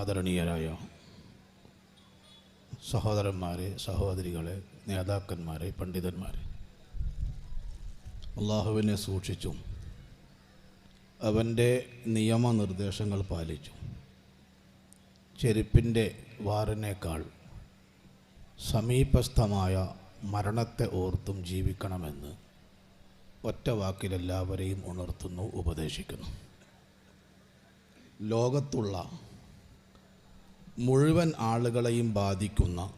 ആദരണീയരായ സഹോദരന്മാരെ സഹോദരികളെ നേതാക്കന്മാരെ പണ്ഡിതന്മാരെ. അള്ളാഹുവിനെ സൂക്ഷിച്ചും അവന്റെ നിയമനിർദ്ദേശങ്ങൾ പാലിച്ചും ചെരുപ്പിന്റെ വാറിനേക്കാൾ സമീപസ്ഥമായ മരണത്തെ ഓർത്തും ജീവിക്കണമെന്ന് ഒറ്റ വാക്കിലെല്ലാവരെയും ഉണർത്തുന്നു ഉപദേശിക്കുന്നു. ലോകത്തുള്ള മുഴുവൻ ആളുകളെയും ബാധിക്കുന്ന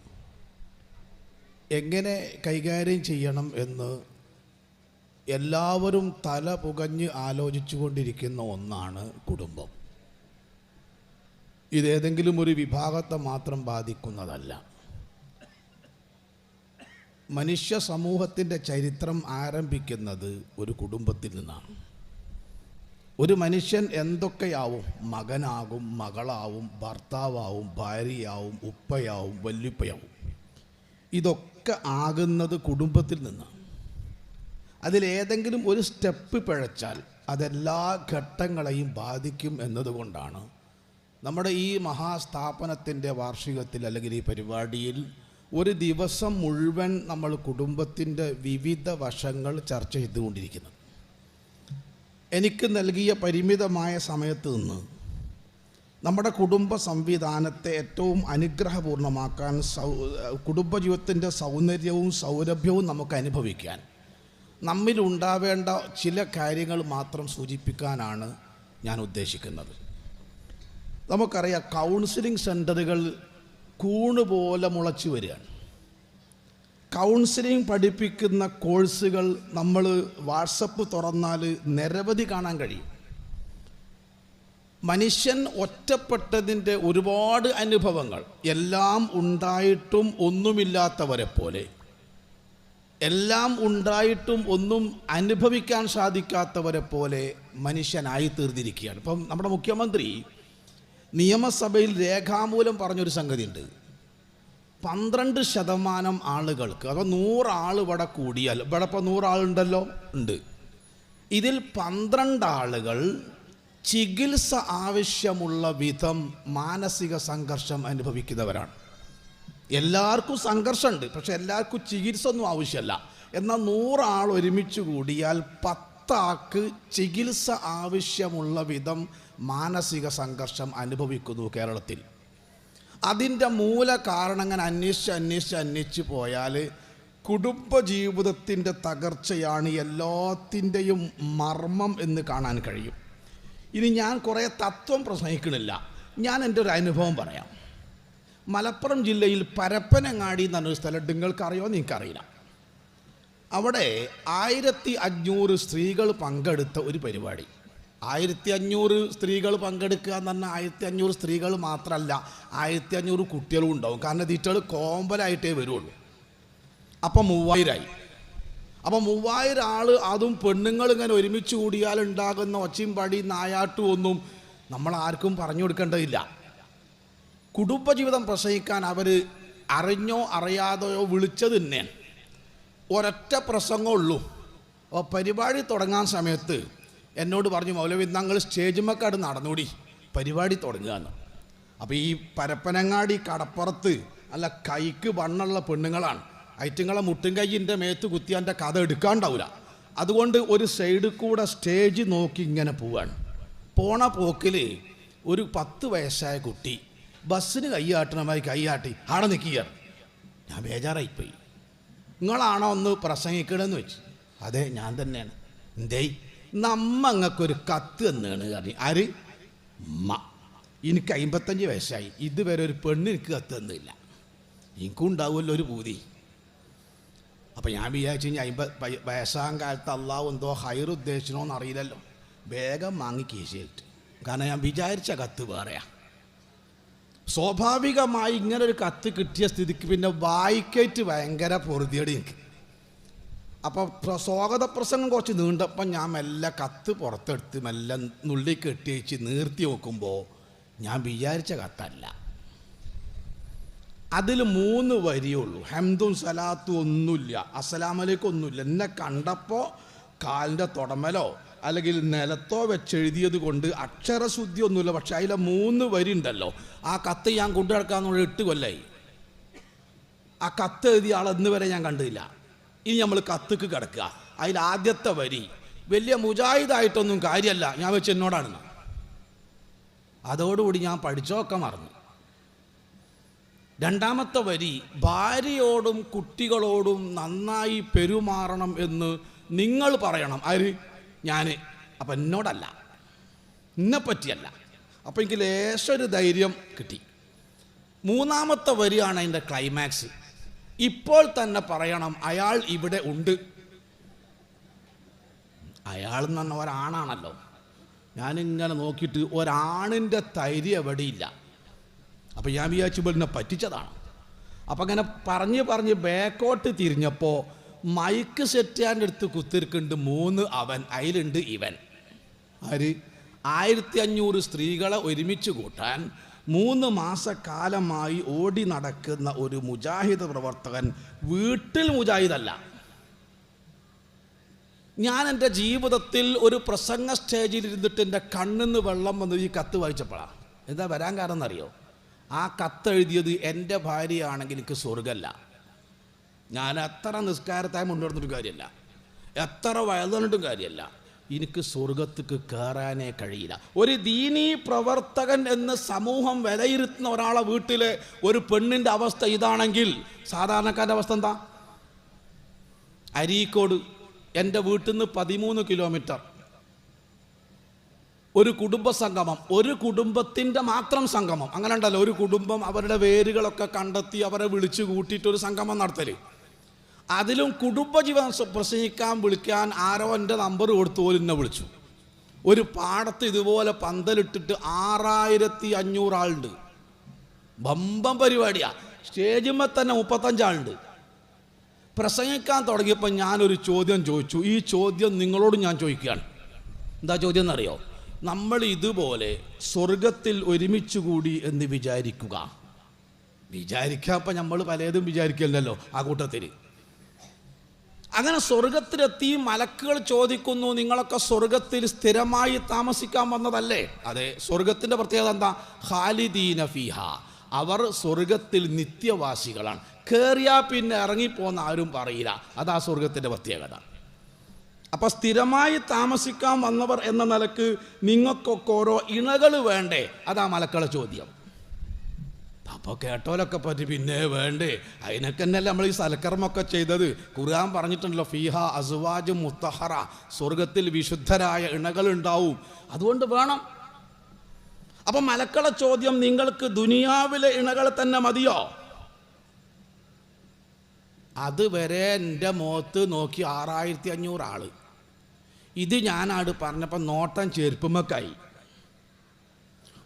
എങ്ങനെ കൈകാര്യം ചെയ്യണം എന്ന് എല്ലാവരും തല പുകഞ്ഞ് ആലോചിച്ചു കൊണ്ടിരിക്കുന്ന ഒന്നാണ് കുടുംബം. ഇതേതെങ്കിലും ഒരു വിഭാഗത്തെ മാത്രം ബാധിക്കുന്നതല്ല. മനുഷ്യ സമൂഹത്തിന്റെ ചരിത്രം ആരംഭിക്കുന്നത് ഒരു കുടുംബത്തിൽ നിന്നാണ്. ഒരു മനുഷ്യൻ എന്തൊക്കെയാവും? മകനാകും മകളാവും ഭർത്താവാവും ഭാര്യയാവും ഉപ്പയാവും വല്യുപ്പയാവും. ഇതൊക്കെ ആകുന്നത് കുടുംബത്തിൽ നിന്നാണ് അതിലേതെങ്കിലും ഒരു സ്റ്റെപ്പ് പിഴച്ചാൽ അതെല്ലാ ഘട്ടങ്ങളെയും ബാധിക്കും എന്നതുകൊണ്ടാണ് നമ്മുടെ ഈ മഹാസ്ഥാപനത്തിന്റെ വാർഷികത്തിൽ അല്ലെങ്കിൽ ഈ പരിപാടിയിൽ ഒരു ദിവസം മുഴുവൻ നമ്മൾ കുടുംബത്തിന്റെ വിവിധ വശങ്ങൾ ചർച്ച ചെയ്തുകൊണ്ടിരിക്കുന്നത്. എനിക്ക് നൽകിയ പരിമിതമായ സമയത്ത് നിന്ന് നമ്മുടെ കുടുംബ സംവിധാനത്തെ ഏറ്റവും അനുഗ്രഹപൂർണമാക്കാൻ സൗ കുടുംബജീവിതത്തിന്റെ സൗന്ദര്യവും സൗരഭ്യവും നമുക്ക് അനുഭവിക്കാൻ നമ്മിലുണ്ടാവേണ്ട ചില കാര്യങ്ങൾ മാത്രം സൂചിപ്പിക്കാനാണ് ഞാൻ ഉദ്ദേശിക്കുന്നത്. നമുക്കറിയാം കൗൺസിലിംഗ് സെന്ററുകൾ കൂണ് പോലെ മുളച്ചു വരികയാണ്. കൗൺസിലിംഗ് പഠിപ്പിക്കുന്ന കോഴ്സുകൾ നമ്മൾ വാട്സപ്പ് തുറന്നാൽ നിരവധി കാണാൻ കഴിയും. മനുഷ്യൻ ഒറ്റപ്പെട്ടതിന്റെ ഒരുപാട് അനുഭവങ്ങൾ എല്ലാം ഉണ്ടായിട്ടും ഒന്നുമില്ലാത്തവരെ പോലെ എല്ലാം ഉണ്ടായിട്ടും ഒന്നും അനുഭവിക്കാൻ സാധിക്കാത്തവരെ പോലെ മനുഷ്യനായി തീർന്നിരിക്കുകയാണ്. ഇപ്പം നമ്മുടെ മുഖ്യമന്ത്രി നിയമസഭയിൽ രേഖാമൂലം പറഞ്ഞൊരു സംഗതിയുണ്ട്. പന്ത്രണ്ട് ശതമാനം ആളുകൾക്ക് അപ്പോൾ നൂറാൾ ഇവിടെ കൂടിയാൽ ഇവിടെ ഇപ്പോൾ നൂറാളുണ്ടല്ലോ? ഉണ്ട്. ഇതിൽ പന്ത്രണ്ട് ആളുകൾ ചികിത്സ ആവശ്യമുള്ള വിധം മാനസിക സംഘർഷം അനുഭവിക്കുന്നവരാണ്. എല്ലാവർക്കും സംഘർഷമുണ്ട് പക്ഷെ എല്ലാവർക്കും ചികിത്സ ഒന്നും ആവശ്യമല്ല. എന്നാൽ നൂറാൾ ഒരുമിച്ച് കൂടിയാൽ പത്താക്ക് ചികിത്സ ആവശ്യമുള്ള വിധം മാനസിക സംഘർഷം അനുഭവിക്കുന്നു കേരളത്തിൽ. അതിന്റെ മൂല കാരണം അങ്ങനെ അന്വേഷിച്ച് അന്വേഷിച്ച് അന്വേഷിച്ച് പോയാൽ കുടുംബജീവിതത്തിന്റെ തകർച്ചയാണ് എല്ലാത്തിന്റെയും മർമ്മം എന്ന് കാണാൻ കഴിയും. ഇനി ഞാൻ കുറേ തത്വം പ്രസംഗിക്കണില്ല. ഞാൻ എന്റെ ഒരു അനുഭവം പറയാം. മലപ്പുറം ജില്ലയിൽ പരപ്പനങ്ങാടി എന്ന് പറഞ്ഞൊരു സ്ഥലം നിങ്ങൾക്കറിയോ? നിങ്ങൾക്കറിയില്ല. അവിടെ ആയിരത്തി അഞ്ഞൂറ് സ്ത്രീകൾ പങ്കെടുത്ത ഒരു പരിപാടി. ആയിരത്തി അഞ്ഞൂറ് സ്ത്രീകൾ പങ്കെടുക്കുക എന്ന് പറഞ്ഞാൽ ആയിരത്തി അഞ്ഞൂറ് സ്ത്രീകൾ മാത്രമല്ല ആയിരത്തി അഞ്ഞൂറ് കുട്ടികളും ഉണ്ടാവും. കാരണം തീറ്റകൾ കോമ്പലായിട്ടേ വരുള്ളൂ. അപ്പം മൂവായിരമായി അപ്പം മൂവായിരം ആൾ അതും പെണ്ണുങ്ങൾ ഇങ്ങനെ ഒരുമിച്ച് കൂടിയാൽ ഉണ്ടാകുന്ന ഒച്ചയും പടി നായാട്ടും ഒന്നും നമ്മൾ ആർക്കും പറഞ്ഞു കൊടുക്കേണ്ടതില്ല. കുടുംബജീവിതം പ്രസംഗിക്കാൻ അവർ അറിഞ്ഞോ അറിയാതെയോ വിളിച്ചത് തന്നെയാണ്. ഒരൊറ്റ പ്രസംഗമുള്ളൂ അപ്പോൾ പരിപാടി തുടങ്ങാൻ സമയത്ത് എന്നോട് പറഞ്ഞു മൗലവി ഞങ്ങൾ സ്റ്റേജുമക്കാട് നടന്നുകൂടി പരിപാടി തുടങ്ങുകയെന്ന് അപ്പോൾ ഈ പരപ്പനങ്ങാടി കടപ്പുറത്ത് അല്ല കൈക്ക് വണ്ണുള്ള പെണ്ണുങ്ങളാണ്. ഐറ്റങ്ങളെ മുട്ടും കൈയിന്റെ മേത്ത് കുത്തി എന്റെ കഥ എടുക്കാണ്ടാവില്ല അതുകൊണ്ട് ഒരു സൈഡിൽ കൂടെ സ്റ്റേജ് നോക്കി ഇങ്ങനെ പോവാണ്. പോണ പോക്കിൽ ഒരു പത്ത് വയസ്സായ കുട്ടി ബസ്സിന് കൈയാട്ടണമായി കൈയാട്ടി ആടെ നിൽക്കുക ഞാൻ ബേജാറായിപ്പോയി. നിങ്ങളാണോ ഒന്ന് പ്രസംഗിക്കണമെന്ന് വെച്ച്. അതെ ഞാൻ തന്നെയാണ്. എന്തേ നമ്മ അങ്ങക്കൊരു കത്ത് എന്നാണ് പറഞ്ഞു. ആര്? ഉമ്മ. എനിക്ക് അമ്പത്തഞ്ച് വയസ്സായി. ഇതുവരെ ഒരു പെണ്ണ് എനിക്ക് കത്ത് തന്നില്ല. എനിക്കും ഉണ്ടാവുമല്ലോ ഒരു പൂതി. അപ്പം ഞാൻ വിചാരിച്ചു കഴിഞ്ഞാൽ അമ്പത് വയസ്സാം കാലത്ത് അള്ളാഹ് എന്തോ ഹയർ ഉദ്ദേശിക്കണമെന്ന് അറിയില്ലല്ലോ. വേഗം വാങ്ങി കീശയിട്ട് കാരണം ഞാൻ വിചാരിച്ച കത്ത് വേറെയാ. സ്വാഭാവികമായി ഇങ്ങനൊരു കത്ത് കിട്ടിയ സ്ഥിതിക്ക് പിന്നെ വായിക്കേറ്റ് ഭയങ്കര പൊറുതിയടി എനിക്ക്. അപ്പോൾ സ്വാഗത പ്രസംഗം കുറച്ച് നീണ്ടപ്പോൾ ഞാൻ മെല്ലെ കത്ത് പുറത്തെടുത്ത് മെല്ലെ നുള്ളി കെട്ടി വെച്ച് നീർത്തി നോക്കുമ്പോൾ ഞാൻ വിചാരിച്ച കത്തല്ല. അതിൽ മൂന്ന് വരിയുള്ളൂ. ഹംദും സലാത്തും ഒന്നുമില്ല. അസലാമലേക്കും ഒന്നുമില്ല എന്നെ കണ്ടപ്പോൾ കാലിന്റെ തുടമലോ അല്ലെങ്കിൽ നിലത്തോ വെച്ചെഴുതിയത് കൊണ്ട് അക്ഷരശുദ്ധി ഒന്നുമില്ല പക്ഷെ അതിലെ മൂന്ന് വരി ഉണ്ടല്ലോ. ആ കത്ത് ഞാൻ കൊണ്ടു കിടക്കാന്നുള്ള എട്ട് കൊല്ലായി. ആ കത്ത് എഴുതിയ ആൾ ഇന്ന് വരെ ഞാൻ കണ്ടില്ല. ഇനി നമ്മൾ കത്തുക്ക് കിടക്കുക. അതിൽ ആദ്യത്തെ വരി വലിയ മുജാഹിദായിട്ടൊന്നും കാര്യമല്ല ഞാൻ വെച്ച് എന്നോടാണ്. അതോടുകൂടി ഞാൻ പഠിച്ചൊക്കെ മറന്നു. രണ്ടാമത്തെ വരി ഭാര്യയോടും കുട്ടികളോടും നന്നായി പെരുമാറണം എന്ന് നിങ്ങൾ പറയണം. ആര്? ഞാൻ അപ്പം എന്നോടല്ല. എന്നെ പറ്റിയല്ല. അപ്പം എനിക്ക് ലേശൊരു ധൈര്യം കിട്ടി. മൂന്നാമത്തെ വരിയാണ് അതിന്റെ ക്ലൈമാക്സ് ഇപ്പോൾ തന്നെ പറയണം അയാൾ ഇവിടെ ഉണ്ട്. അയാൾ എന്ന് പറഞ്ഞ ഒരാണാണല്ലോ. ഞാനിങ്ങനെ നോക്കിയിട്ട് ഒരാണിന്റെ തൈര് എവിടെയില്ല. അപ്പോൾ ഞാൻ വിചാരിച്ചു എന്നെ പറ്റിച്ചതാണ്. അപ്പം അങ്ങനെ പറഞ്ഞ് പറഞ്ഞ് ബാക്കോട്ട് തിരിഞ്ഞപ്പോൾ മൈക്ക് സെറ്റ് ചെയ്യാന്റെ അടുത്ത് കുത്തിരിക്കുന്നുണ്ട് മൂന്ന് അവൻ അതിലുണ്ട് ഇവൻ. ആര്? ആയിരത്തി അഞ്ഞൂറ് സ്ത്രീകളെ ഒരുമിച്ച് കൂട്ടാൻ മൂന്ന് മാസക്കാലമായി ഓടി നടക്കുന്ന ഒരു മുജാഹിദ് പ്രവർത്തകൻ വീട്ടിൽ മുജാഹിദല്ല. ഞാൻ എന്റെ ജീവിതത്തിൽ ഒരു പ്രസംഗ സ്റ്റേജിൽ ഇരുന്നിട്ട് എന്റെ കണ്ണിന്ന് വെള്ളം വന്ന് ഈ കത്ത് വായിച്ചപ്പോഴാണ് എന്താ വരാൻ കാരണം എന്നറിയോ? ആ കത്ത് എഴുതിയത് എന്റെ ഭാര്യയാണെങ്കിൽ എനിക്ക് സ്വർഗമല്ല ഞാൻ എത്ര നിസ്കാരത്തായി മുന്നോട്ടുന്നിട്ട് കാര്യമല്ല എത്ര വയലുന്നിട്ടും കാര്യമല്ല എനിക്ക് സ്വർഗത്തേക്ക് കയറാനേ കഴിയില്ല. ഒരു ദീനീ പ്രവർത്തകൻ എന്ന് സമൂഹം വിലയിരുത്തുന്ന ഒരാളെ വീട്ടിലെ ഒരു പെണ്ണിന്റെ അവസ്ഥ ഇതാണെങ്കിൽ സാധാരണക്കാരന്റെ അവസ്ഥ എന്താ? അരീക്കോട് എന്റെ വീട്ടിൽ നിന്ന് പതിമൂന്ന് കിലോമീറ്റർ. ഒരു കുടുംബ സംഗമം ഒരു കുടുംബത്തിന്റെ മാത്രം സംഗമം. അങ്ങനെ ഉണ്ടല്ലോ ഒരു കുടുംബം അവരുടെ വേരുകളൊക്കെ കണ്ടെത്തി അവരെ വിളിച്ചു കൂട്ടിയിട്ട് ഒരു സംഗമം നടത്തൽ. അതിലും കുടുംബജീവൻ പ്രസംഗിക്കാൻ വിളിക്കാൻ ആരോ എന്റെ നമ്പർ കൊടുത്തു പോലും എന്നെ വിളിച്ചു. ഒരു പാടത്ത് ഇതുപോലെ പന്തലിട്ടിട്ട് ആറായിരത്തി അഞ്ഞൂറ് ആളുണ്ട്. ബമ്പം പരിപാടിയാണ് സ്റ്റേജിന്മേൽ തന്നെ മുപ്പത്തഞ്ചാളുണ്ട് പ്രസംഗിക്കാൻ തുടങ്ങിയപ്പോൾ ഞാനൊരു ചോദ്യം ചോദിച്ചു. ഈ ചോദ്യം നിങ്ങളോട് ഞാൻ ചോദിക്കുകയാണ്. എന്താ ചോദ്യം എന്നറിയോ? നമ്മൾ ഇതുപോലെ സ്വർഗത്തിൽ ഒരുമിച്ച് കൂടി എന്ന് വിചാരിക്കുക. അപ്പം നമ്മൾ പലതും വിചാരിക്കില്ലല്ലോ ആ കൂട്ടത്തിൽ അങ്ങനെ സ്വർഗത്തിലെത്തി മലക്കുകൾ ചോദിക്കുന്നു നിങ്ങളൊക്കെ സ്വർഗത്തിൽ സ്ഥിരമായി താമസിക്കാൻ വന്നതല്ലേ? അതെ സ്വർഗത്തിന്റെ പ്രത്യേകത എന്താ? ഖാലിദീന ഫിഹ. അവർ സ്വർഗത്തിൽ നിത്യവാസികളാണ്. കയറിയാ പിന്നെ ഇറങ്ങിപ്പോന്ന ആരും പറയില്ല. അതാ സ്വർഗത്തിന്റെ പ്രത്യേകത. അപ്പൊ സ്ഥിരമായി താമസിക്കാൻ വന്നവർ എന്ന നിലയ്ക്ക് നിങ്ങൾക്കൊക്കെ ഓരോ ഇണകൾ വേണ്ടേ? അതാ മലക്കള ചോദ്യം. അപ്പോൾ കേട്ടോലൊക്കെ പറ്റി പിന്നെ വേണ്ടേ? അതിനൊക്കെ തന്നെയല്ലേ നമ്മൾ ഈ സൽക്കർമ്മൊക്കെ ചെയ്തത്. ഖുർആൻ പറഞ്ഞിട്ടുണ്ടല്ലോ ഫീഹ അസുവാജ് മുത്തഹറ. സ്വർഗത്തിൽ വിശുദ്ധരായ ഇണകൾ ഉണ്ടാവും അതുകൊണ്ട് വേണം. അപ്പം മലക്കള ചോദ്യം നിങ്ങൾക്ക് ദുനിയാവിലെ ഇണകൾ തന്നെ മതിയോ? അതുവരെ എന്റെ മുഖത്ത് നോക്കി ആറായിരത്തി അഞ്ഞൂറ് ആൾ ഇത് ഞാനാട് പറഞ്ഞപ്പോൾ നോട്ടം ചെരുപ്പുമക്കായി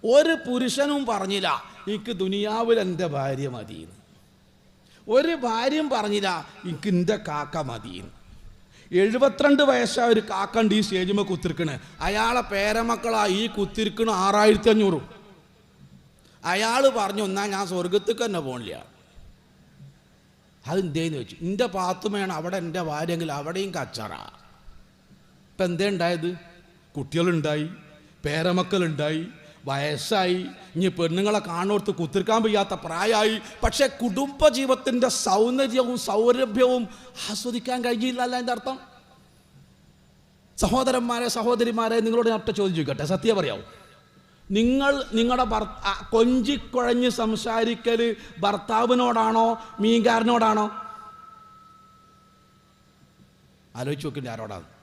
ഒരു പുരുഷനും പറഞ്ഞില്ല എനിക്ക് ദുനിയാവിൽ എന്റെ ഭാര്യ മതിയെന്ന്. ഒരു ഭാര്യയും പറഞ്ഞില്ല എനിക്ക് എന്റെ കാക്ക മതിയെന്ന്. എഴുപത്തിരണ്ട് വയസ്സായ ഒരു കാക്കണ്ട് ഈ സ്റ്റേജിമ കുത്തിരിക്കണ്. അയാളെ പേരമക്കളാ ഈ കുത്തിരിക്കണ ആറായിരത്തി അഞ്ഞൂറും അയാൾ പറഞ്ഞു എന്നാ ഞാൻ സ്വർഗത്തേക്ക് തന്നെ പോണില്ല. അതെന്തേന്ന് വെച്ചു? എന്റെ പാത്തുമയാണ് അവിടെ എന്റെ ഭാര്യയെങ്കിൽ അവിടെയും കച്ചറ. ഇപ്പം എന്തേ ഉണ്ടായത്? കുട്ടികളുണ്ടായി പേരമക്കളുണ്ടായി വയസ്സായി. ഇനി പെണ്ണുങ്ങളെ കാണോർത്ത് കുത്തിരിക്കാൻ വയ്യാത്ത പ്രായമായി. പക്ഷേ കുടുംബജീവിതത്തിന്റെ സൗന്ദര്യവും സൗരഭ്യവും ആസ്വദിക്കാൻ കഴിഞ്ഞില്ലല്ല എന്റെ അർത്ഥം. സഹോദരന്മാരെ സഹോദരിമാരെ നിങ്ങളോട് ഞാൻ ഒറ്റ ചോദ്യം സത്യം പറയാവും? നിങ്ങൾ നിങ്ങളുടെ ഭർ ആ, കൊഞ്ചിക്കുഴഞ്ഞ് സംസാരിക്കൽ ഭർത്താവിനോടാണോ മീൻകാരനോടാണോ? ആലോചിച്ച് നോക്കിയിട്ട് ആരോടാണ്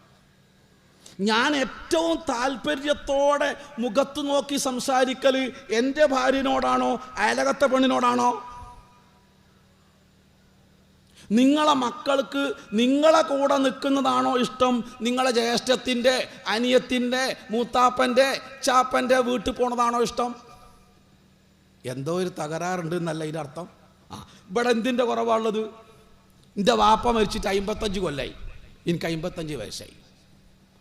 ഞാൻ ഏറ്റവും താല്പര്യത്തോടെ മുഖത്ത് നോക്കി സംസാരിക്കൽ എന്റെ ഭാര്യനോടാണോ അയലകത്തെ പെണ്ണിനോടാണോ? നിങ്ങളെ മക്കൾക്ക് നിങ്ങളെ കൂടെ നിൽക്കുന്നതാണോ ഇഷ്ടം? നിങ്ങളെ ജ്യേഷ്ഠത്തിന്റെ അനിയത്തിന്റെ മൂത്താപ്പന്റെ ചാപ്പന്റെ വീട്ടിൽ പോണതാണോ ഇഷ്ടം? എന്തോ ഒരു തകരാറുണ്ട് എന്നല്ല ഇതിന്റെ അർത്ഥം. ആ ഇവിടെ എന്തിന്റെ കുറവാണുള്ളത് എന്റെ വാപ്പ മരിച്ചിട്ട് അമ്പത്തഞ്ച് കൊല്ലായി. എനിക്ക് അമ്പത്തഞ്ച് വയസ്സായി.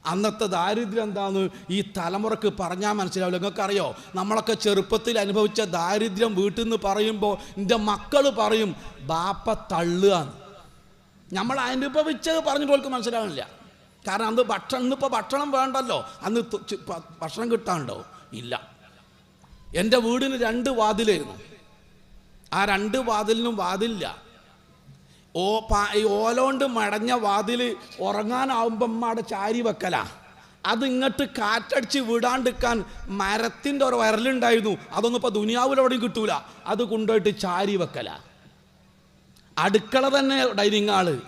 അന്നത്തെ ദാരിദ്ര്യം എന്താന്ന് ഈ തലമുറയ്ക്ക് പറഞ്ഞാൽ മനസ്സിലാവില്ല. നിങ്ങൾക്കറിയോ? നമ്മളൊക്കെ ചെറുപ്പത്തിൽ അനുഭവിച്ച ദാരിദ്ര്യം വീട്ടിൽ നിന്ന് പറയുമ്പോൾ എന്റെ മക്കൾ പറയും ബാപ്പ തള്ളുകയാണ്. നമ്മൾ അനുഭവിച്ചത് പറഞ്ഞിട്ട് അവർക്ക് മനസ്സിലാവില്ല കാരണം അന്ന് ഭക്ഷണം ഇന്നിപ്പോൾ ഭക്ഷണം വേണ്ടല്ലോ. അന്ന് ഭക്ഷണം കിട്ടാണ്ടോ ഇല്ല. എന്റെ വീടിന് രണ്ട് വാതിലായിരുന്നു. ആ രണ്ട് വാതിലിനും വാതിലില്ല. ഓ പാ ഈ ഓലോണ്ട് മടഞ്ഞ വാതിൽ ഉറങ്ങാനാവുമ്പം അവിടെ ചാരി വെക്കലാ. അത് ഇങ്ങോട്ട് കാറ്റടിച്ച് വീടാണ്ടിക്കാൻ മരത്തിന്റെ ഒരു വരലുണ്ടായിരുന്നു. അതൊന്നും ഇപ്പോൾ ദുനിയാവിലെവിടെയും കിട്ടൂല. അത് കൊണ്ടുപോയിട്ട് ചാരി വെക്കല. അടുക്കള തന്നെ ഡൈനിങ് ഹാൾ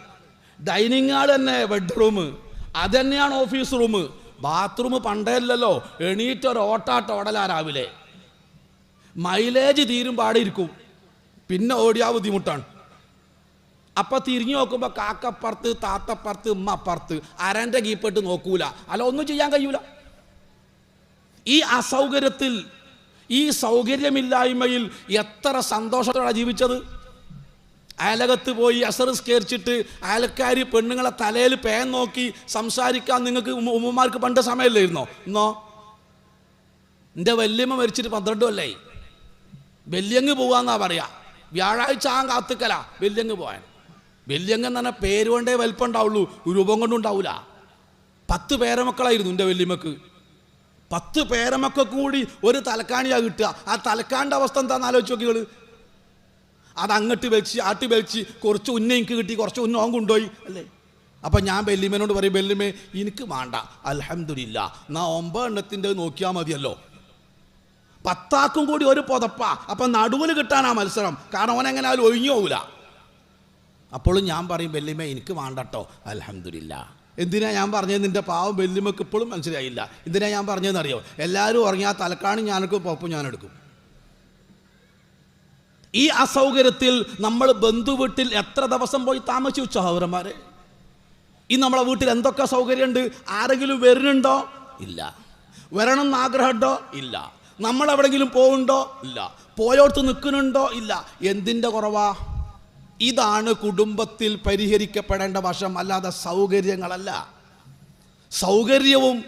ഡൈനിങ് ഹാൾ തന്നെ ബെഡ്റൂം അത് തന്നെയാണ് ഓഫീസ് റൂം ബാത്റൂം പണ്ടേ അല്ലല്ലോ എണീറ്റ് ഒരു ഓട്ടാട്ട ഓടലാ രാവിലെ. മൈലേജ് തീരും പാടെ ഇരിക്കും. പിന്നെ ഓടിയാ ബുദ്ധിമുട്ടാണ്. അപ്പൊ തിരിഞ്ഞു നോക്കുമ്പോ കാക്കപ്പുറത്ത് താത്തപ്പുറത്ത് ഉമ്മ അപ്പുറത്ത് അരന്റെ കീപ്പിട്ട് നോക്കൂല. അല്ല ഒന്നും ചെയ്യാൻ കഴിയൂല. ഈ അസൗകര്യത്തിൽ ഈ സൗകര്യമില്ലായ്മയിൽ എത്ര സന്തോഷത്തോടെ ജീവിച്ചത്? അയലകത്ത് പോയി അസറിസ്കരിച്ചിട്ട് അയൽക്കാരി പെണ്ണുങ്ങളെ തലയിൽ പേൻ നോക്കി സംസാരിക്കാൻ നിങ്ങൾക്ക് ഉമ്മമാർക്ക് പണ്ട് സമയമില്ലായിരുന്നോ? ഇന്നോ? എന്റെ വല്യമ്മ മരിച്ചിട്ട് പന്ത്രണ്ട് കൊല്ലായി. വല്യങ്ങ് പോവാന്നാ പറയാ. വ്യാഴാഴ്ച ആ കാത്തുക്കല വല്യങ്ങ് പോവാൻ. വെല്യങ്ങ് എന്ന് പറഞ്ഞാൽ പേര് കൊണ്ടേ വലിപ്പം ഉണ്ടാവുള്ളൂ രൂപം കൊണ്ടും ഉണ്ടാവില്ല പത്ത് പേരമക്കളായിരുന്നു എന്റെ വല്യമ്മക്ക്. പത്ത് പേരമക്കൾക്കും കൂടി ഒരു തലക്കാണിയാ കിട്ടുക. ആ തലക്കാണ്ട അവസ്ഥ എന്താണെന്ന് ആലോചിച്ച് നോക്കികൾ അത് അങ്ങട്ട് വെച്ച് ആട്ടി വെച്ച് കുറച്ച് ഉന്ന കിട്ടി കുറച്ച് ഉന്ന ഓൻ കൊണ്ടുപോയി അല്ലേ? അപ്പം ഞാൻ ബെല്ലിമേനോട് പറയും ബെല്ലിമേ എനിക്ക് വേണ്ട. അലഹമില്ല എന്നാ ഒമ്പതെണ്ണത്തിന്റെ നോക്കിയാൽ മതിയല്ലോ. പത്താക്കും കൂടി ഒരു പുതപ്പ. അപ്പം നടുവിൽ കിട്ടാനാ മത്സരം. കാരണം അവൻ എങ്ങനെ ആയാലും ഒഴിഞ്ഞു പോകില്ല അപ്പോഴും ഞാൻ പറയും വെല്ലിമ എനിക്ക് വേണ്ടട്ടോ. അൽഹംദുലില്ല. എന്തിനാ ഞാൻ പറഞ്ഞത്? നിന്റെ പാവം ബെല്ലിമക്ക് ഇപ്പോഴും മനസ്സിലായില്ല. എന്തിനാ ഞാൻ പറഞ്ഞതെന്ന് അറിയോ എല്ലാവരും ഉറങ്ങിയാൽ തലക്കാണി ഞാനെടുക്കും ഞാൻ എടുക്കും. ഈ അസൗകര്യത്തിൽ നമ്മൾ ബന്ധുവീട്ടിൽ എത്ര ദിവസം പോയി താമസിച്ചു സഹോദരന്മാരെ? ഈ നമ്മളെ വീട്ടിൽ എന്തൊക്കെ സൗകര്യമുണ്ട്? ആരെങ്കിലും വരുന്നുണ്ടോ? ഇല്ല. വരണം എന്ന് ആഗ്രഹമുണ്ടോ? ഇല്ല. നമ്മൾ എവിടെങ്കിലും പോകുന്നുണ്ടോ ഇല്ല. പോയോടത്ത് നിൽക്കുന്നുണ്ടോ? ഇല്ല. എന്തിന്റെ കുറവാ? ഇതാണ് കുടുംബത്തിൽ പരിഹരിക്കപ്പെടേണ്ട വശം. അല്ലാതെ സൗകര്യങ്ങളല്ല. സൗകര്യവും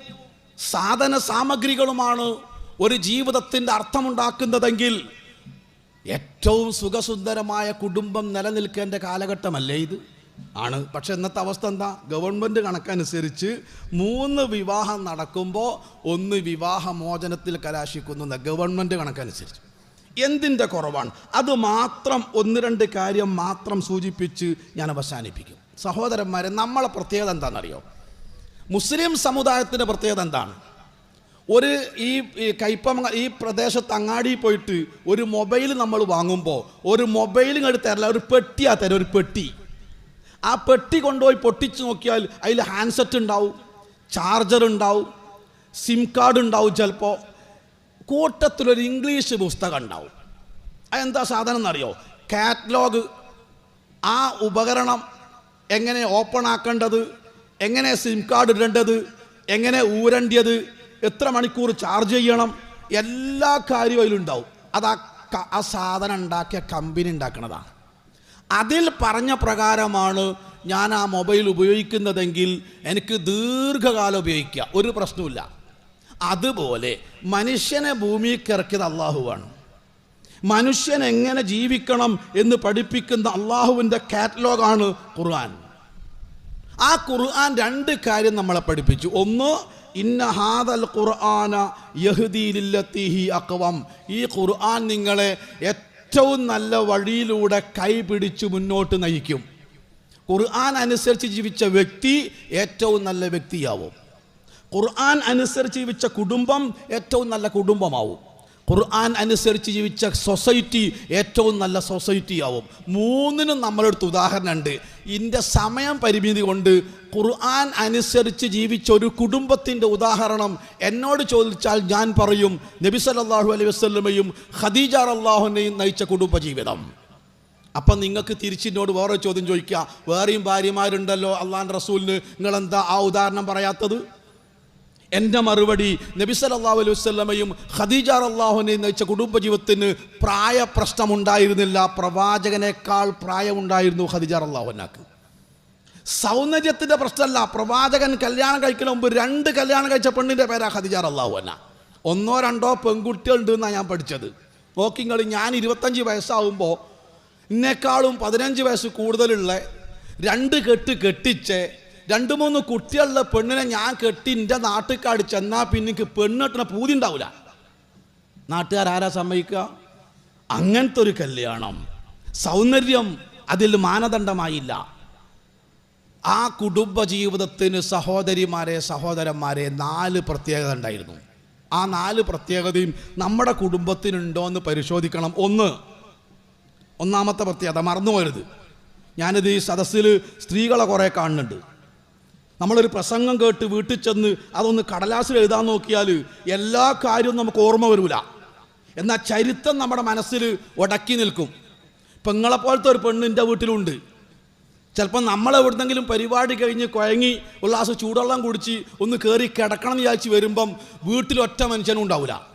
സാധന സാമഗ്രികളുമാണ് ഒരു ജീവിതത്തിന്റെ അർത്ഥമുണ്ടാക്കുന്നതെങ്കിൽ ഏറ്റവും സുഖസുന്ദരമായ കുടുംബം നിലനിൽക്കേണ്ട കാലഘട്ടമല്ലേ ഇത്? ആണ്. പക്ഷെ ഇന്നത്തെ അവസ്ഥ എന്താ? ഗവൺമെന്റ് കണക്കനുസരിച്ച് മൂന്ന് വിവാഹം നടക്കുമ്പോൾ ഒന്ന് വിവാഹമോചനത്തിൽ കലാശിക്കുന്നു ഗവൺമെന്റ് കണക്കനുസരിച്ച്. എന്തിന്റെ കുറവാണ്? അത് മാത്രം ഒന്ന് രണ്ട് കാര്യം മാത്രം സൂചിപ്പിച്ച് ഞാൻ അവസാനിപ്പിക്കും. സഹോദരന്മാരെ നമ്മളെ പ്രത്യേകത എന്താണെന്നറിയോ? മുസ്ലിം സമുദായത്തിന്റെ പ്രത്യേകത എന്താണ്? ഒരു ഈ കൈപ്പം ഈ പ്രദേശത്ത് അങ്ങാടി പോയിട്ട് ഒരു മൊബൈൽ നമ്മൾ വാങ്ങുമ്പോൾ ഒരു മൊബൈലും ഇങ്ങോട്ട് തരില്ല ഒരു പെട്ടിയാ തരും ഒരു പെട്ടി. ആ പെട്ടി കൊണ്ടുപോയി പൊട്ടിച്ച് നോക്കിയാൽ അതിൽ ഹാൻഡ്സെറ്റ് ഉണ്ടാവും ചാർജർ ഉണ്ടാവും സിം കാർഡ് ഉണ്ടാവും ചിലപ്പോൾ. കൂട്ടത്തിലൊരു ഇംഗ്ലീഷ് പുസ്തകം ഉണ്ടാവും. അതെന്താ സാധനം എന്നറിയോ? കാറ്റലോഗ് ആ ഉപകരണം എങ്ങനെ ഓപ്പൺ ആക്കേണ്ടത്? എങ്ങനെ സിം കാർഡ് ഇടേണ്ടത്? എങ്ങനെ ഊരണ്ടിയത്? എത്ര മണിക്കൂർ ചാർജ് ചെയ്യണം? എല്ലാ കാര്യവും അതിലുണ്ടാവും അത് ആ സാധനം ഉണ്ടാക്കിയ കമ്പനി ഉണ്ടാക്കുന്നതാണ് അതിൽ പറഞ്ഞ പ്രകാരമാണ് ഞാൻ ആ മൊബൈൽ ഉപയോഗിക്കുന്നതെങ്കിൽ എനിക്ക് ദീർഘകാലം ഉപയോഗിക്കുക ഒരു പ്രശ്നവുമില്ല. അതുപോലെ മനുഷ്യനെ ഭൂമിക്ക് ഇറക്കിയത് അള്ളാഹുവാണ്. മനുഷ്യൻ എങ്ങനെ ജീവിക്കണം എന്ന് പഠിപ്പിക്കുന്ന അള്ളാഹുവിന്റെ കാറ്റലോഗാണ് ഖുർആൻ. ആ ഖുർആൻ രണ്ട് കാര്യം നമ്മളെ പഠിപ്പിച്ചു. ഒന്ന് ഇന്ന ഹാദൽ ഖുർആന യഹുദീലില്ലത്തിഹി അക്വം ഈ ഖുർആൻ നിങ്ങളെ ഏറ്റവും നല്ല വഴിയിലൂടെ കൈപിടിച്ച് മുന്നോട്ട് നയിക്കും. ഖുർആൻ അനുസരിച്ച് ജീവിച്ച വ്യക്തി ഏറ്റവും നല്ല വ്യക്തിയാവും. ഖുർആൻ അനുസരിച്ച് ജീവിച്ച കുടുംബം ഏറ്റവും നല്ല കുടുംബമാവും. ഖുർആൻ അനുസരിച്ച് ജീവിച്ച സൊസൈറ്റി ഏറ്റവും നല്ല സൊസൈറ്റി ആവും. മൂന്നിനും നമ്മളെടുത്ത് ഉദാഹരണമുണ്ട് ഇതിന്റെ സമയം പരിമിതി കൊണ്ട് ഖുർആൻ അനുസരിച്ച് ജീവിച്ച ഒരു കുടുംബത്തിന്റെ ഉദാഹരണം എന്നോട് ചോദിച്ചാൽ ഞാൻ പറയും നബി സല്ലാഹു അലൈഹി വസ്ലമയും ഖദീജ അള്ളാഹുനെയും നയിച്ച കുടുംബജീവിതം. അപ്പം നിങ്ങൾക്ക് തിരിച്ചിനോട് വേറെ ചോദ്യം ചോദിക്കുക വേറെയും ഭാര്യമാരുണ്ടല്ലോ അള്ളാൻ റസൂലിന്. നിങ്ങളെന്താ ആ ഉദാഹരണം പറയാത്തത്? എന്റെ മറുപടി നബി സല്ലല്ലാഹു അലൈഹി വസല്ലമയും ഖദീജ അള്ളാഹുനെയും നയിച്ച കുടുംബജീവിതത്തിന് പ്രായ പ്രശ്നമുണ്ടായിരുന്നില്ല പ്രവാചകനേക്കാൾ പ്രായമുണ്ടായിരുന്നു ഖദീജ അള്ളാഹുനാക്ക് സൗന്ദര്യത്തിന്റെ പ്രശ്നമല്ല. പ്രവാചകൻ കല്യാണം കഴിക്കുന്ന മുമ്പ് രണ്ട് കല്യാണം കഴിച്ച പെണ്ണിന്റെ പേരാ ഖദീജ അള്ളാഹുന ഒന്നോ രണ്ടോ പെൺകുട്ടികളുണ്ട് എന്നാണ് ഞാൻ പഠിച്ചത്. നോക്കിങ്ങൾ ഞാൻ ഇരുപത്തഞ്ച് വയസ്സാവുമ്പോൾ എന്നെക്കാളും പതിനഞ്ച് വയസ്സ് കൂടുതലുള്ള രണ്ട് കെട്ട് കെട്ടിച്ച് രണ്ട് മൂന്ന് കുട്ടികളുടെ പെണ്ണിനെ ഞാൻ കെട്ടി എന്റെ നാട്ടുകാട് ചെന്നാൽ പിന്നെ എനിക്ക് കെട്ടണ പൂതി ഉണ്ടാവില്ല നാട്ടുകാരാരാ സമ്മതിക്കുക? അങ്ങനത്തെ ഒരു കല്യാണം. സൗന്ദര്യം അതിൽ മാനദണ്ഡമായില്ല. ആ കുടുംബ ജീവിതത്തിന് സഹോദരിമാരെ സഹോദരന്മാരെ നാല് പ്രത്യേകത ഉണ്ടായിരുന്നു. ആ നാല് പ്രത്യേകതയും നമ്മുടെ കുടുംബത്തിനുണ്ടോ എന്ന് പരിശോധിക്കണം. ഒന്ന് ഒന്നാമത്തെ പ്രത്യേകത മറന്നു പോരുത് ഞാനിത് ഈ സദസ്സിൽ സ്ത്രീകളെ കുറേ കാണുന്നുണ്ട്. നമ്മളൊരു പ്രസംഗം കേട്ട് വീട്ടിൽ ചെന്ന് അതൊന്ന് കടലാസിൽ എഴുതാൻ നോക്കിയാൽ എല്ലാ കാര്യവും നമുക്ക് ഓർമ്മ വരില്ല എന്നാൽ ചരിത്രം നമ്മുടെ മനസ്സിൽ ഉടക്കി നിൽക്കും. പെങ്ങളെപ്പോലത്തെ ഒരു പെണ്ണിന്റെ വീട്ടിലുണ്ട്. ചിലപ്പോൾ നമ്മൾ എവിടുന്നെങ്കിലും പരിപാടി കഴിഞ്ഞ് കുഴങ്ങി ഒരു ഗ്ലാസ് ചൂടുവെള്ളം കുടിച്ച് ഒന്ന് കയറി കിടക്കണം എന്ന് വിചാരിച്ച് വരുമ്പം വീട്ടിലൊറ്റ മനുഷ്യനും ഉണ്ടാവില്ല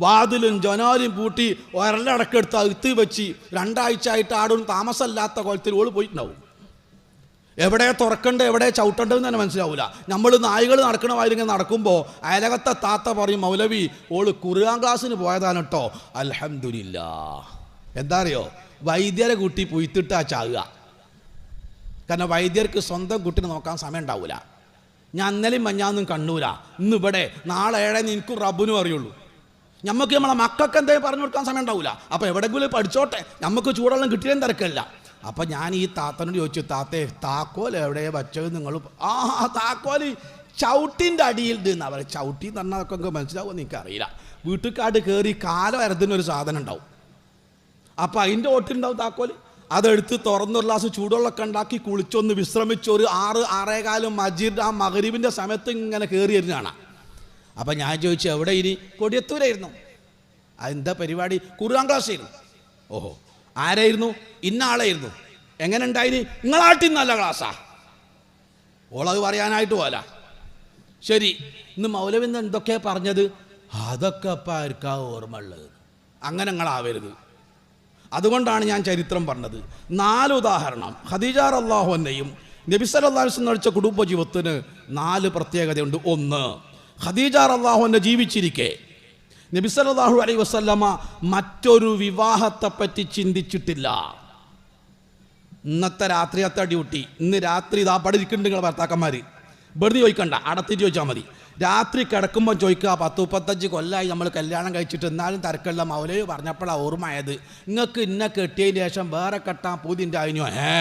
വാതിലും ജനാലും പൂട്ടി ഒരലടക്കെടുത്ത് അകത്ത് വെച്ച് രണ്ടാഴ്ച ആയിട്ട് ആടും താമസമല്ലാത്ത കുളത്തിൽ ഓൾ പോയിട്ടുണ്ടാവും. എവിടെ തുറക്കണ്ട എവിടെ ചവിട്ടണ്ടെന്ന് തന്നെ മനസ്സിലാവില്ല നമ്മൾ നായികൾ നടക്കണ മാതിരി നടക്കുമ്പോൾ അയലകത്തെ താത്ത പറയും മൗലവി ഓൾ കുറുകാൻ ക്ലാസ്സിന് പോയതാണ് കേട്ടോ അലഹമില്ല എന്താ അറിയോ? വൈദ്യരെ കൂട്ടി പൊയ്ത്തിട്ടാ ചാകുക കാരണം വൈദ്യർക്ക് സ്വന്തം കുട്ടിനെ നോക്കാൻ സമയം ഉണ്ടാവില്ല ഞാൻ അന്നലെയും മഞ്ഞാന്നും കണ്ണൂരാ. ഇന്ന് ഇവിടെ നാളെ ഏഴേന്ന് എനിക്കും റബ്ബിനും അറിയുള്ളൂ. നമുക്ക് നമ്മളെ മക്കൾക്ക് എന്തെങ്കിലും പറഞ്ഞു കൊടുക്കാൻ സമയം ഉണ്ടാവില്ല അപ്പോൾ എവിടെങ്കിലും പഠിച്ചോട്ടെ. നമുക്ക് ചൂടെല്ലാം കിട്ടിയാലും തിരക്കില്ല. അപ്പം ഞാൻ ഈ താത്തനോട് ചോദിച്ചു താത്തേ താക്കോൽ എവിടെ വച്ചത് നിങ്ങൾ ആ താക്കോൽ ചവിട്ടിന്റെ അടിയിൽ നിന്ന്. അവർ ചവിട്ടി എന്ന് പറഞ്ഞാൽ അതൊക്കെ മനസ്സിലാവുമെന്ന് എനിക്കറിയില്ല. വീട്ടുകാട് കയറി കാലം ഒരു സാധനം ഉണ്ടാവും. അപ്പം അതിന്റെ ഓട്ടിലുണ്ടാവും താക്കോൽ. അതെടുത്ത് തുറന്നൊരു ഗ്ലാസ് ചൂടുവെള്ളമൊക്കെ ഉണ്ടാക്കി കുളിച്ചൊന്ന് വിശ്രമിച്ച് ഒരു ആറ് ആറേകാലം മജീദ് ആ മകരീബിന്റെ സമയത്ത് ഇങ്ങനെ കയറി വരുന്നതാണ് കാണാം. അപ്പം ഞാൻ ചോദിച്ചു എവിടെ ഇനി? കൊടിയത്തൂരായിരുന്നു. അതെന്താ പരിപാടി? കുറുകാൻ ക്ലാസ് ആയിരുന്നു. ഓഹോ ആരായിരുന്നു? ഇന്ന ആളായിരുന്നു എങ്ങനെ ഉണ്ടായിന് നിങ്ങളാട്ടി നല്ല ക്ലാസ്സാ ഓളത് പറയാനായിട്ട് പോല ശരി ഇന്ന് മൗലവിന്ന് എന്തൊക്കെയാ പറഞ്ഞത്? അതൊക്കെ അപ്പം ആർക്കാ ഓർമ്മ ഉള്ളത് അങ്ങനെ നിങ്ങളാവരുത്. അതുകൊണ്ടാണ് ഞാൻ ചരിത്രം പറഞ്ഞത്. നാല് ഉദാഹരണം. ഖദീജാർ അള്ളാഹുവിനെയും നബിസലല്ലാസ് നടിച്ച കുടുംബജീവിതത്തിന് നാല് പ്രത്യേകതയുണ്ട്. ഒന്ന് ഖദീജ അള്ളാഹുവിന്റെ ജീവിച്ചിരിക്കെ. നബിസലാഹു അലൈ വസല്ലമ മറ്റൊരു വിവാഹത്തെ പറ്റി ചിന്തിച്ചിട്ടില്ല. ഇന്നത്തെ രാത്രി രാത്രിയത്തെ ഡ്യൂട്ടി ഇന്ന് രാത്രി ഇതാ പഠിക്കുന്നുണ്ട് നിങ്ങൾ ഭർത്താക്കന്മാർ വെറുതെ ചോദിക്കണ്ട അടത്തിട്ട് ചോദിച്ചാൽ മതി. രാത്രി കിടക്കുമ്പോൾ ചോദിക്കുക പത്ത് മുപ്പത്തഞ്ച് കൊല്ലമായി നമ്മൾ കല്യാണം കഴിച്ചിട്ട് എന്നാലും തിരക്കുള്ള മൗലേ പറഞ്ഞപ്പോഴാണ് ഓർമ്മയത് നിങ്ങൾക്ക് ഇന്ന കെട്ടിയതിന് ശേഷം വേറെ കെട്ടാൻ പൂതിന്റെ അതിനോ ഏ